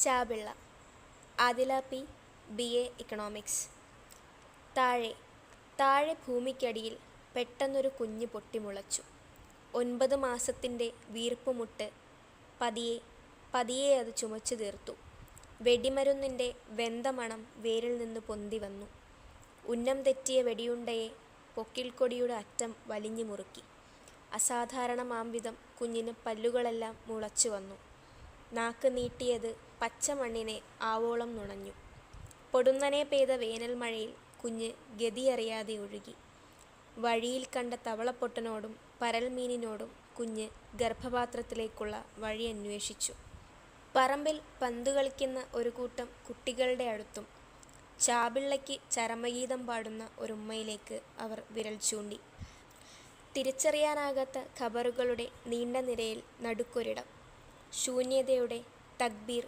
ചാപിള്ള. Adila P B A economics. താഴെ താഴെ ഭൂമിക്കടിയിൽ പെട്ടെന്നൊരു കുഞ്ഞ് പൊട്ടിമുളച്ചു ഒൻപത് മാസത്തിന്റെ വീർപ്പുമുട്ട് പതിയെ പതിയെ അത് ചുമച്ചു തീർത്തു. വെടിമരുന്നിന്റെ വെന്ത മണം വേരിൽ നിന്ന് പൊന്തി വന്നു. ഉന്നം തെറ്റിയ വെടിയുണ്ടയെ പൊക്കിൽക്കൊടിയുടെ അറ്റം വലിഞ്ഞു മുറുക്കി. അസാധാരണമാംവിധം കുഞ്ഞിന് പല്ലുകളെല്ലാം മുളച്ചു വന്നു. നാക്ക് നീട്ടിയത് പച്ചമണ്ണിനെ ആവോളം നുണഞ്ഞു. പൊടുന്നനെ പെയ്ത വേനൽ മഴയിൽ കുഞ്ഞ് ഗതിയറിയാതെ ഒഴുകി. വഴിയിൽ കണ്ട തവളപ്പൊട്ടനോടും പരൽമീനിനോടും കുഞ്ഞ് ഗർഭപാത്രത്തിലേക്കുള്ള വഴി അന്വേഷിച്ചു. പറമ്പിൽ പന്ത് കളിക്കുന്ന ഒരു കൂട്ടം കുട്ടികളുടെ അടുത്തും ചാപിള്ളയ്ക്ക് ചരമഗീതം പാടുന്ന ഒരുമ്മയിലേക്ക് അവർ വിരൽ ചൂണ്ടി. തിരിച്ചറിയാനാകാത്ത ഖബറുകളുടെ നീണ്ട നിരയിൽ നടുക്കൊരിടം. ശൂന്യതയുടെ തക്ബീർ.